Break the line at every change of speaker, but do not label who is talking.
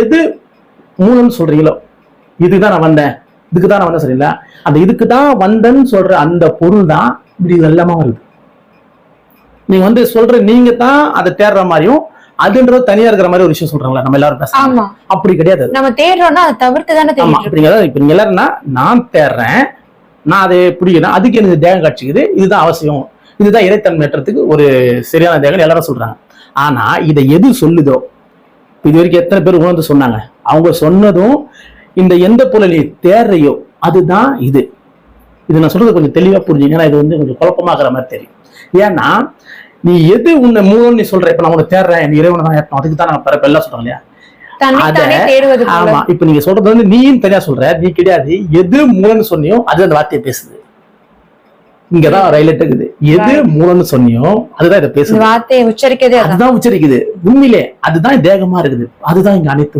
எது மூலம்னு சொல்றீங்களோ இதுக்கு தான் நான் வந்தேன். இதுக்கு தான் நான் வந்தேன் சரிங்களா அந்த இதுக்கு தான் வந்தேன்னு சொல்ற அந்த பொருள் தான் இப்படி எல்லாமே வருது. நீங்க வந்து சொல்ற நீங்க தான் அதை தேடுற மாதிரியும் அதுன்றது தனியா இருக்கிற மாதிரி ஒரு விஷயம் சொல்றாங்களா நம்ம எல்லாரும் பேச
ஆமா.
அப்படி கிடையாது.
நம்ம தேடுறோம்னா அதை தவிர்த்து தானே
ஆமா
தேடிட்டு
இப்ப நீங்க எல்லாருன்னா நான் தேடுறேன் நான் அதை பிடிக்கிறேன் அதுக்கு எனக்கு தேகம் காட்சிக்குது இதுதான் அவசியம். இதுதான் இறைத்தன்மையற்றதுக்கு ஒரு சரியான தேகம் எல்லாரும் சொல்றாங்க. ஆனா இதை எது சொல்லுதோ இது வரைக்கும் எத்தனை பேர் உணர்ந்து சொன்னாங்க? அவங்க சொன்னதும் இந்த எந்த பொருளை நீ தேடுறையோ அதுதான் இது. இது நான் சொல்றது கொஞ்சம் தெளிவா புரிஞ்சுங்க ஏன்னா இது வந்து கொஞ்சம் குழப்பமாக்குற மாதிரி தெரியும். ஏன்னா நீ எது உன்னை மூலம் நீ சொல்ற இப்ப நான் உன்னை தேடுறேன் நீ இறைவனை தான் ஏற்றணும் அதுக்கு தான் நான் பிறப்பு எல்லாம் சொல்றாங்க இல்லையா? ஆமா இப்ப நீங்க சொல்றது வந்து நீயும் தனியா சொல்ற நீ கிடையாது எது மூலன்னு சொன்னியோ அது அந்த வார்த்தையை பேசுது. இங்கதான் ரயிலட் இருக்குது எது மூலன்னு சொன்னியோ அதுதான் இதை பேசுது.
வார்த்தையை உச்சரிக்கதே
அதுதான் உச்சரிக்குது. உண்மையிலே அதுதான் தேகமா இருக்குது. அதுதான் இங்க அனைத்துமா